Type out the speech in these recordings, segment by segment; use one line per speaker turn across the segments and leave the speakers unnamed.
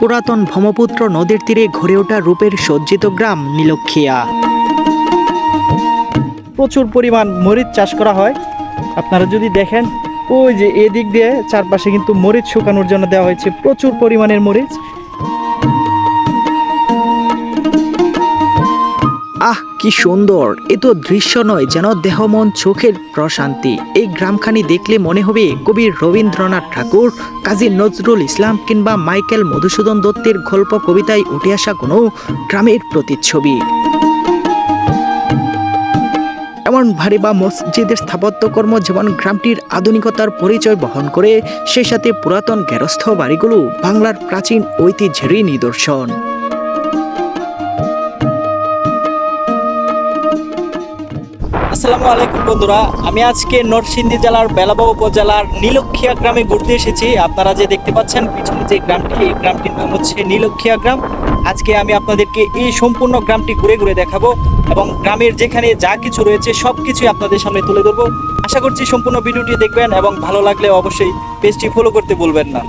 পুরাতন ভমপুত্র নদীর তীরে ঘুরে ওঠা রূপের সজ্জিত গ্রাম নীলক্ষিয়া। প্রচুর পরিমাণ মরিচ চাষ করা হয়। আপনারা যদি দেখেন, ওই যে এদিক দিয়ে চারপাশে কিন্তু মরিচ শুকানোর জন্য দেওয়া হয়েছে প্রচুর পরিমাণের মরিচ। আহ, কি সুন্দর। এ তো দৃশ্য নয়, যেন দেহ, মন, চোখের প্রশান্তি। এই গ্রামখানি দেখলে মনে হবে কবি রবীন্দ্রনাথ ঠাকুর, কাজী নজরুল ইসলাম কিংবা মাইকেল মধুসূদন দত্তের গল্প কবিতায় উঠে আসা কোনো গ্রামের প্রতিচ্ছবি। এমন ভারী বা মসজিদের স্থাপত্যকর্ম যেমন গ্রামটির আধুনিকতার পরিচয় বহন করে সে সাথে পুরাতন গেরস্থ বাড়িগুলো বাংলার প্রাচীন ঐতিহ্যেরই নিদর্শন। আসসালামু আলাইকুম বন্ধুরা, আমি আজকে নরসিংদী জেলার বেলাবাবু উপজেলার নীলক্ষিয়া গ্রামে ঘুরতে এসেছি। আপনারা যে দেখতে পাচ্ছেন, পিছনে যে গ্রামটি, এই গ্রামটির নাম হচ্ছে নীলক্ষিয়া গ্রাম। আজকে আমি আপনাদেরকে এই সম্পূর্ণ গ্রামটি ঘুরে ঘুরে দেখাবো এবং গ্রামের যেখানে যা কিছু রয়েছে সব কিছুই আপনাদের সামনে তুলে ধরবো। আশা করছি সম্পূর্ণ ভিডিওটি দেখবেন এবং ভালো লাগলে অবশ্যই পেজটি ফলো করতে বলবেন না।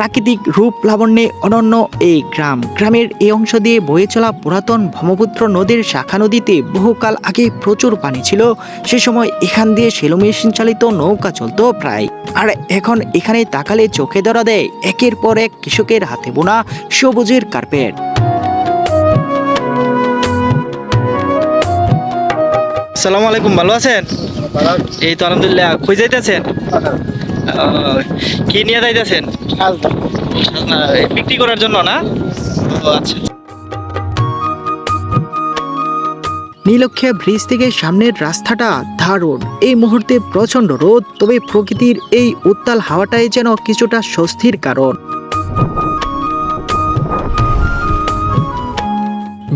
প্রাকৃতিক রূপ লাবণ্যে অনন্য এই গ্রাম। গ্রামের এই অংশ দিয়ে বয়ে চলা পুরাতন ব্রহ্মপুত্র নদীর শাখা নদীতে বহুকাল আগে প্রচুর পানি ছিল। সে সময় এখান দিয়ে সেলো মেশিন চালিত নৌকা চলতো প্রায়। আর এখন এখানে তাকালে চোখে ধরা দেয় একের পর এক কৃষকের হাতে বোনা সবুজের কার্পেট। সালাম আলাইকুম ভালো আছেন? এই তো আলহামদুলিল্লাহ কই যাইতেছেন? কি নিয়ে যাইতেছেন? না, বিক্রি করার জন্য না? ও আচ্ছা নীলক্ষিয়া ব্রিজ থেকে সামনের রাস্তাটা দারুণ। এই মুহূর্তে প্রচণ্ড রোদ তবে প্রকৃতির এই উত্তাল হাওয়াটাই যেন কিছুটা স্বস্তির কারণ।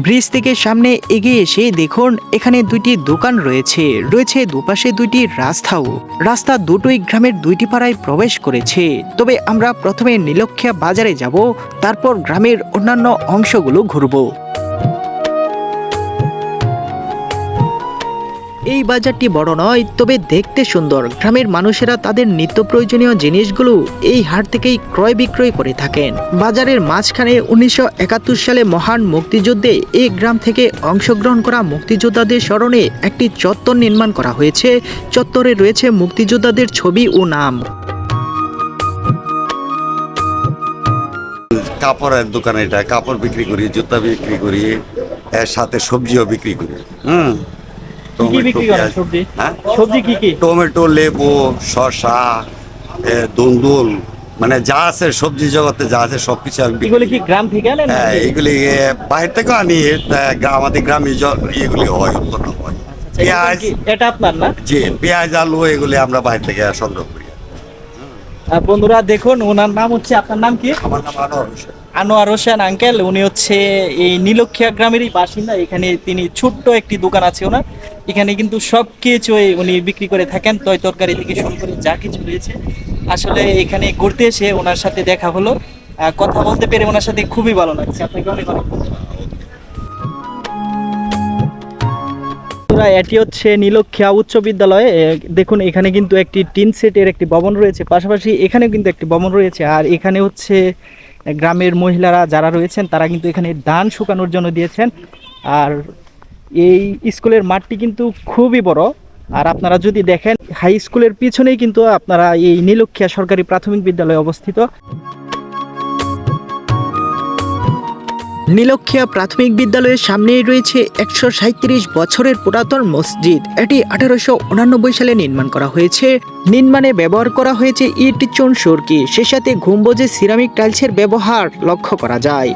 ব্রিজ থেকে সামনে এগিয়ে এসে দেখুন, এখানে দুইটি দোকান রয়েছে। রয়েছে দুপাশে দুইটি রাস্তাও। রাস্তা দুটোই গ্রামের দুইটি পাড়ায় প্রবেশ করেছে। তবে আমরা প্রথমে নীলক্ষিয়া বাজারে যাব, তারপর গ্রামের অন্যান্য অংশগুলো ঘুরব। এই বাজারটি বড় নয়, তবে দেখতে সুন্দর। গ্রামের মানুষেরা তাদের নিত্য প্রয়োজনীয় জিনিসগুলো এই হাট থেকেই ক্রয় বিক্রয় করে থাকেন। বাজারের মাঝখানে উনিশশো একাত্তর সালে মহান মুক্তিযুদ্ধে এই গ্রাম থেকে অংশগ্রহণ করা মুক্তিযোদ্ধাদের স্মরণে একটি চত্বর নির্মাণ করা হয়েছে। চত্বরে রয়েছে মুক্তিযোদ্ধাদের ছবি ও নাম।
কাপড়ের দোকান এটা, কাপড় বিক্রি করি, জুতা বিক্রি করি, এর সাথে সবজিও বিক্রি করি। হুম।
সবজি? কি কি?
টমেটো লেবু শসা দুন্দুল মানে যা আছে সবজি জগতে যা আছে সব কিছু আমি
এগুলি কি গ্রাম থেকে আনেন
হ্যাঁ এইগুলি এ, বাইরে থেকে আনি আমাদের গ্রামে এগুলি হয় উৎপন্ন হয়। পেঁয়াজ
এটা আপনার না?
জি পেঁয়াজ আলু এগুলি আমরা বাইরে থেকে সংগ্রহ করি।
বন্ধুরা দেখুন ওনার নাম হচ্ছে আপনার নাম কি?
আমার নাম আনোয়ার হোসেন।
আনোয়ার হোসেন আঙ্কেল উনি হচ্ছে এই নীলক্ষিয়া গ্রামেরই বাসিন্দা। এখানে তিনি ছোট্ট একটি দোকান আছে ওনার। এখানে কিন্তু সব কিছুই উনি বিক্রি করে থাকেন, তয় তরকারি থেকে শুরু করে যা কিছু রয়েছে। আসলে এখানে ঘুরতে এসে ওনার সাথে দেখা হলো। কথা বলতে পেরে ওনার সাথে খুবই ভালো লাগছে। আপনাকে অনেক অনেক এটি হচ্ছে নীলক্ষিয়া উচ্চ বিদ্যালয়। দেখুন, এখানে কিন্তু একটি টিন সেটের একটি ভবন রয়েছে। পাশাপাশি এখানেও কিন্তু একটি ভবন রয়েছে। আর এখানে হচ্ছে গ্রামের মহিলারা যারা রয়েছেন, তারা কিন্তু এখানে ধান শুকানোর জন্য দিয়েছেন। আর এই স্কুলের মাঠটি কিন্তু খুবই বড়। আর আপনারা যদি দেখেন, হাই স্কুলের পিছনেই কিন্তু আপনারা এই নীলক্ষিয়া সরকারি প্রাথমিক বিদ্যালয় অবস্থিত। নীলক্ষিয়া প্রাথমিক বিদ্যালয়ের সামনেই রয়েছে একশো সাঁত্রিশ বছরের পুরাতন মসজিদ। এটি আঠারোশো উনানব্বই সালে নির্মাণ করা হয়েছে। নির্মাণে ব্যবহার করা হয়েছে ইট, চুন, সুরকি। সে সাথে গম্বুজে সিরামিক টাইলসের ব্যবহার লক্ষ্য করা যায়।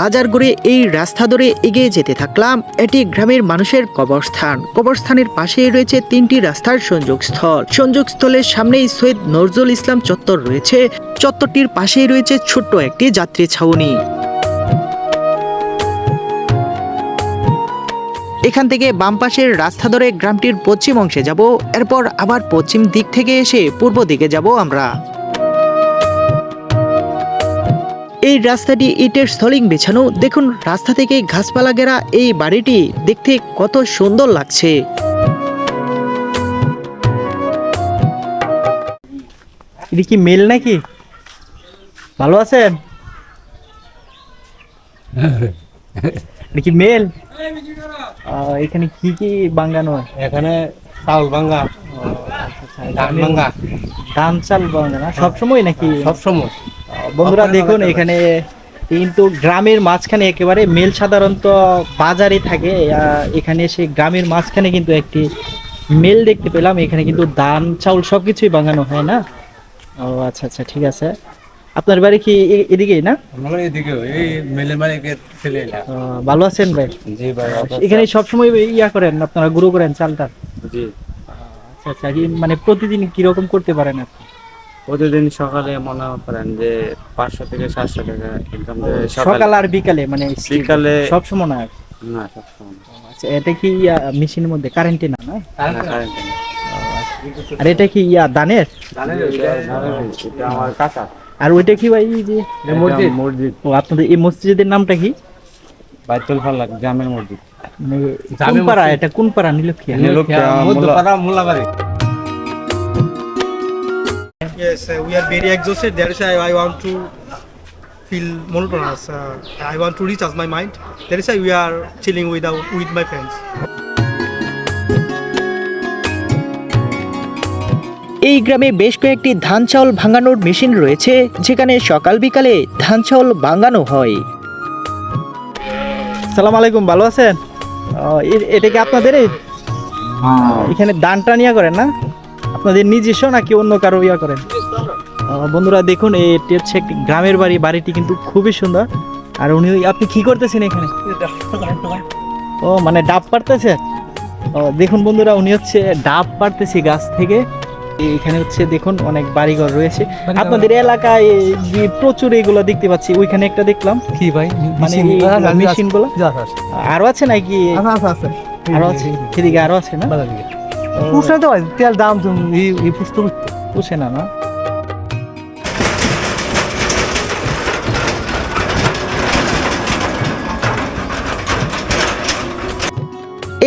বাজার ঘুরে এই রাস্তা ধরে এগিয়ে যেতে থাকলাম। এটি গ্রামের মানুষের কবরস্থান। কবরস্থানের পাশেই রয়েছে তিনটি রাস্তার সংযোগস্থল। সংযোগস্থলের সামনেই সৈয়দ নজরুল ইসলাম চত্বর রয়েছে। চত্বরটির পাশেই রয়েছে ছোট্ট একটি যাত্রী ছাউনি। এখান থেকে বাম পাশের রাস্তা ধরে গ্রামটির পশ্চিম অংশে যাব। এরপর আবার পশ্চিম দিক থেকে এসে পূর্ব দিকে যাব আমরা। এই রাস্তাটি ইটের স্থলিং বিছানো। দেখুন রাস্তা থেকে ঘাসপালা ঘেরা এই বাড়িটি দেখতে কত সুন্দর লাগছে।
এটা কি মেল নাকি? ভালো আছেন? এটা কি মেল? আহ, এখানে কি কি বাঙ্গানো হয়?
এখানে চাউল ভাঙ্গা। ধান ভাঙ্গা।
ধান চাল বাঙ্গানো সবসময় নাকি?
সবসময়।
বন্ধুরা দেখুন এখানে কিন্তু গ্রামের মাঝখানে একেবারে মেল সাধারণত বাজারে থাকে। এখানে এসে গ্রামের মাঝখানে কিন্তু একটি মেল দেখতে পেলাম। এখানে কিন্তু ধান চাউল সবকিছুই বাঙানো হয় না? ও আচ্ছা আচ্ছা ঠিক আছে। আপনার বাড়ি কি এদিকেই না?
আমরা এদিকে এই মেলের মালিকে ছেলে
ভালো আছেন ভাই?
জি ভাই
এখানে সবসময় ইয়া করেন আপনারা গুঁড়ো করেন চালটা?
জি।
আচ্ছা আচ্ছা মানে প্রতিদিন কীরকম করতে পারেন আপনি?
প্রতিদিন সকালে মনে করেন যে পাঁচশো থেকে সাতশো টাকা ইনকাম
সকাল আর বিকালে মানে
বিকালে
সব সময় না
না। সবসময়
আচ্ছা এটা কি মেশিনের মধ্যে? কারেন্টে না না
না,
আর এটা কি ইয়া দানের?
আমার কাকা
আর ওইটা কি ভাই যে
মসজিদ। মসজিদ।
ও আপনাদের এই মসজিদের নামটা কি?
বাইতুল ফালাক জামের মসজিদ।
মানে কোন পাড়া এটা? কোন পাড়া নীলক্ষিয়া
Madhyapara Mollabari
Yes, uh, we are very exhausted. That is why I want to feel monotonous. Uh, I want to recharge my mind. That is why we are chilling with our, with my friends.
এই গ্রামে বেশ কয়েকটি ধান চাউল ভাঙানোর machine রয়েছে যেখানে সকাল বিকালে ধান চাউল ভাঙানো হয়
সালাম আলাইকুম ভালো আছেন এটা কি আপনাদের এখানে দান টান ইয়া করেন না আপনাদের নিজস্ব নাকি অন্য কারও ইয়া করেন? বন্ধুরা দেখুন এটি হচ্ছে একটি গ্রামের বাড়ি। বাড়িটি কিন্তু খুবই সুন্দর। আর উনি আপনি কি করতেছেন এখানে? ও মানে ডাব পারতেছে ও দেখুন বন্ধুরা উনি হচ্ছে ডাব পারতেছে গাছ থেকে। এখানে হচ্ছে দেখুন অনেক বাড়িঘর রয়েছে। আপনাদের এলাকায় প্রচুর এগুলো দেখতে পাচ্ছি ওইখানে একটা দেখলাম।
কি ভাই?
মানে মেশিনগুলো আরও আছে নাকি? আরও আছে সেদিকে আরও আছে? না?
পুষতে তেল দাম তুমি এই পুষতে
পুষে না না?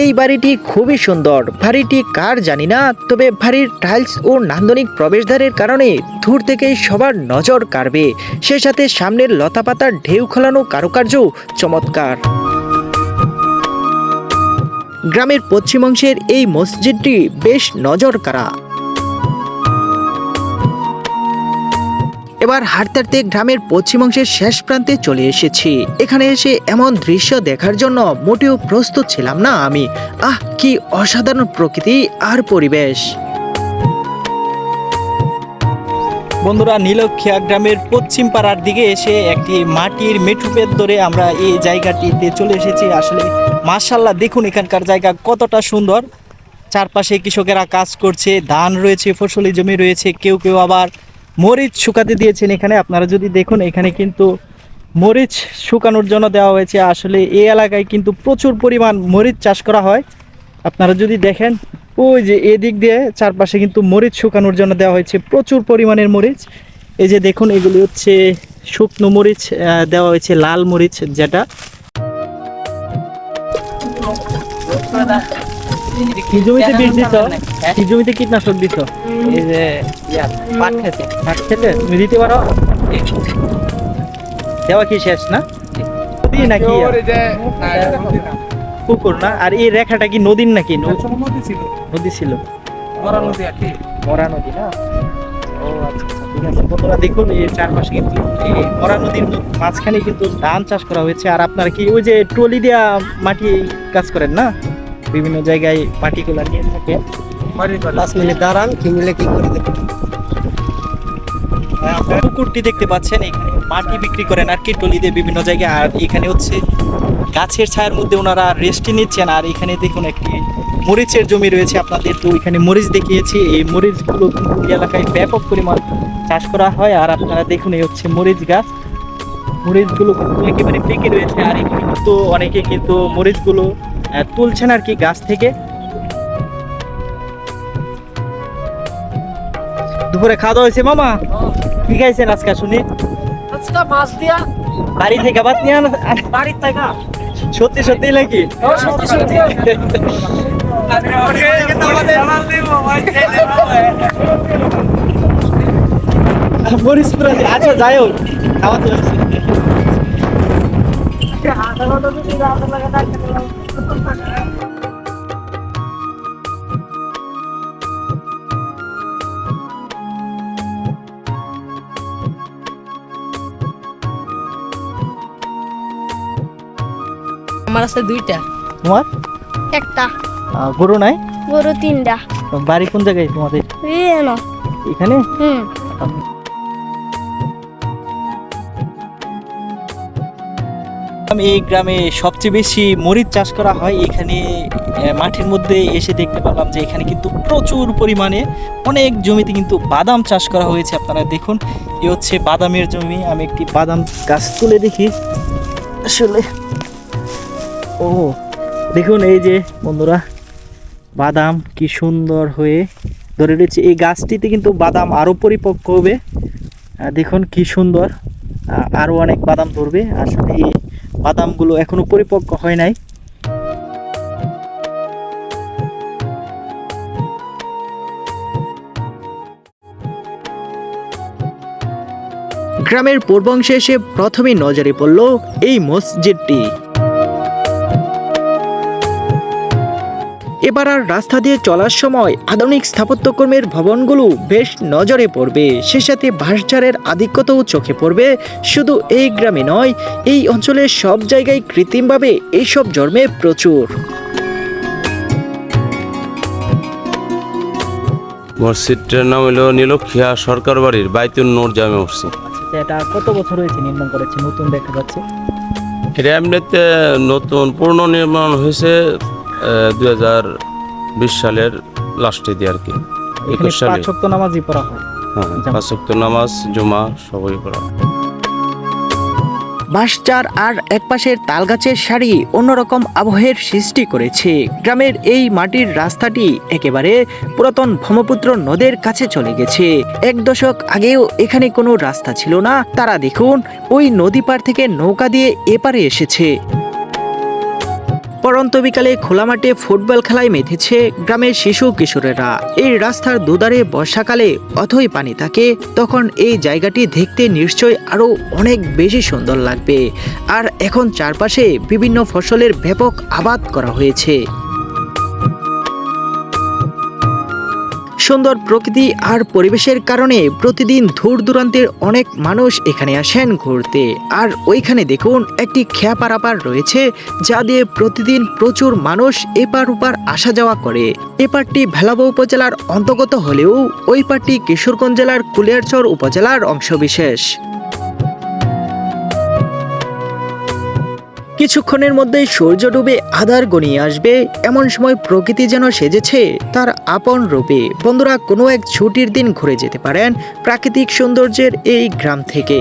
এই বাড়িটি খুবই সুন্দর। বাড়িটি কার জানি না তবে বাড়ির টাইলস ও নান্দনিক প্রবেশদ্বারের কারণে দূর থেকেই সবার নজর কাড়বে। সে সাথে সামনের লতাপাতার ঢেউ খোলানো কারুকার্য চমৎকার। গ্রামের পশ্চিম অংশের এই মসজিদটি বেশ নজর কারা এবার হাঁটতে হাঁটতে গ্রামের পশ্চিম অংশের শেষ প্রান্তে চলে এসেছি। এখানে এসে এমন দৃশ্য দেখার জন্য মোটেও প্রস্তুত ছিলাম না আমি। আহ, কি অসাধারণ প্রকৃতি আর পরিবেশ।
বন্ধুরা, নীলক্ষিয়া গ্রামের পশ্চিম পাড়ার দিকে এসে একটি মাটির মেঠুপের ধরে আমরা এই জায়গাটিতে চলে এসেছি। আসলে মার্শাল্লাহ দেখুন এখানকার জায়গা কতটা সুন্দর। চারপাশে কৃষকেরা কাজ করছে, ধান রয়েছে, ফসলি জমি রয়েছে, কেউ কেউ আবার মরিচ শুকাতে দিয়েছেন এখানে। আপনারা যদি দেখুন, এখানে কিন্তু মরিচ শুকানোর জন্য দেওয়া হয়েছে। আসলে এই এলাকায় কিন্তু প্রচুর পরিমাণ মরিচ চাষ করা হয়। আপনারা যদি দেখেন ওই যে এদিক দিয়ে চারপাশে কিন্তু মরিচ শুকানোর জন্য দেওয়া হয়েছে প্রচুর পরিমাণের মরিচ। এই যে দেখুন এগুলি হচ্ছে শুকনো মরিচ আহ, দেওয়া হয়েছে লাল মরিচ যেটা। কি জমিতে বীজ দিত কি জমিতে কীটনাশক দিত
এই যে পাট খেতে।
পাট খেতে? তুমি দিতে পারো? দেওয়া কি শেষ না? নাকি? পুকুর না? আর এই রেখাটা কি নদীর নাকি? নদী ছিল। মরা নদী না? ও আচ্ছা আচ্ছা, ঠিক আছে। বন্ধুরা দেখুন এই চারপাশে কিন্তু এই মরা নদীর মাঝখানে কিন্তু ধান চাষ করা হয়েছে। আর আপনারা কি ওই যে ট্রলি দিয়া মাটি কাজ করেন না? বিভিন্ন জায়গায় মাটিগুলো নিয়ে থাকে
পাঁচ মিনিট দাঁড়ান কি মিলে কি করে দেবেন
আপনারা পুকুরটি দেখতে পাচ্ছেন, এখানে মাটি বিক্রি করেন আর কি টলি দিয়ে বিভিন্ন জায়গায়। আর এখানে হচ্ছে গাছের ছায়ার মধ্যে ওনারা রেস্টি নিচ্ছেন। আর এখানে দেখুন একটি মরিচের জমি রয়েছে আপনাদের। তো এখানে মরিচ দেখিয়েছি। এই মরিচগুলো এলাকায় ব্যাপক পরিমাণ চাষ করা হয়। আর আপনারা দেখুন, এই হচ্ছে মরিচ গাছ। মরিচগুলো একেবারে পেকে রয়েছে। আর এখানে কিন্তু অনেকে কিন্তু মরিচগুলো তুলছেন আর কি গাছ থেকে। দুপুরে খাওয়া দাওয়া হয়েছে, মামা? কি খাইছেন আজকে শুনি।
আজকে মাছ দিয়া
বাড়ি থেকে ভাত নিয়ে আনা
বাড়ির থেকে।
সত্যি সত্যি নাকি?
সত্যি সত্যি।
আচ্ছা যাই হোক
আছে দুইটা।
তোমার?
একটা।
গরু নাই?
গরু তিনটা।
বাড়ি কোন জায়গায় তোমাদের? এখানে?
হুম।
আমি এই গ্রামে সবচেয়ে বেশি মরিচ চাষ করা হয়। এখানে মাঠের মধ্যে এসে দেখতে পেলাম যে এখানে কিন্তু প্রচুর পরিমাণে অনেক জমিতে কিন্তু বাদাম চাষ করা হয়েছে। আপনারা দেখুন এ হচ্ছে বাদামের জমি। আমি একটি বাদাম গাছ তুলে দেখি। আসলে ও, দেখুন এই যে বন্ধুরা, বাদাম কি সুন্দর হয়ে ধরে রয়েছে। এই গাছটিতে কিন্তু বাদাম আরও পরিপক্ক হবে। দেখুন কি সুন্দর আ- আরও অনেক বাদাম ধরবে। আসলে এই বাদামগুলো এখনও পরিপক্ক হয় নাই।
গ্রামের পূর্বাংশে এসে প্রথমেই নজরে পড়ল এই মসজিদটি। এবার আর রাস্তা দিয়ে চলার সময় আধুনিক স্থাপত্যকর্মের ভবনগুলো বেশ নজরে পড়বে। সে সাথে বাঁশঝাড়ের আধিক্যতাও চোখে পড়বে। শুধু এই গ্রামে নয় এই অঞ্চলের সব জায়গায় কৃত্রিমভাবে এইসব জন্মে প্রচুর।
মসজিদটার নাম হলো নীলক্ষিয়া সরকার বাড়ির বাইতুল নূর জামে মসজিদ।
আচ্ছা এটা কত বছর হয়েছে নির্মাণ করেছে? নতুন দেখা যাচ্ছে?
এটা এমনিতে নতুন পূর্ণ নির্মাণ হয়েছে দুই হাজার বিশ সালের লাস্টে দিয়ে আর কি একুশ সালে।
পাঁচ নামাজই পড়া হয়।
হ্যাঁ পাঁচ নামাজ জুমা সবই পড়া
বাঁশচার আর একপাশের তালগাছের সারি অন্যরকম আবহের সৃষ্টি করেছে। গ্রামের এই মাটির রাস্তাটি একেবারে পুরাতন ব্রহ্মপুত্র নদের কাছে চলে গেছে। এক দশক আগেও এখানে কোনো রাস্তা ছিল না। তারা দেখুন ওই নদী পার থেকে নৌকা দিয়ে এপারে এসেছে। পরন্ত বিকালে খোলা মাঠে ফুটবল খেলায় মেতেছে গ্রামের শিশু কিশোরেরা। এই রাস্তার দুদারে বর্ষাকালে অথই পানি থাকে, তখন এই জায়গাটি দেখতে নিশ্চয় আরও অনেক বেশি সুন্দর লাগবে। আর এখন চারপাশে বিভিন্ন ফসলের ব্যাপক আবাদ করা হয়েছে। সুন্দর প্রকৃতি আর পরিবেশের কারণে প্রতিদিন দূর দূরান্তের অনেক মানুষ এখানে আসেন ঘুরতে। আর ওইখানে দেখুন একটি খেয়া পারাপার রয়েছে যা দিয়ে প্রতিদিন প্রচুর মানুষ এপার ওপার আসা যাওয়া করে। এপারটি ভেলাবো উপজেলার অন্তর্গত হলেও ওই পারটি কিশোরগঞ্জ জেলার কুলিয়ারচর উপজেলার অংশবিশেষ। কিছুক্ষণের মধ্যে সূর্য ডুবে আধার গনিয়ে আসবে। এমন সময় প্রকৃতি যেন সেজেছে, তার আপন রূপে। বন্ধুরা, কোনো এক ছুটির দিন ঘুরে যেতে পারেন প্রাকৃতিক সৌন্দর্যের এই গ্রাম থেকে।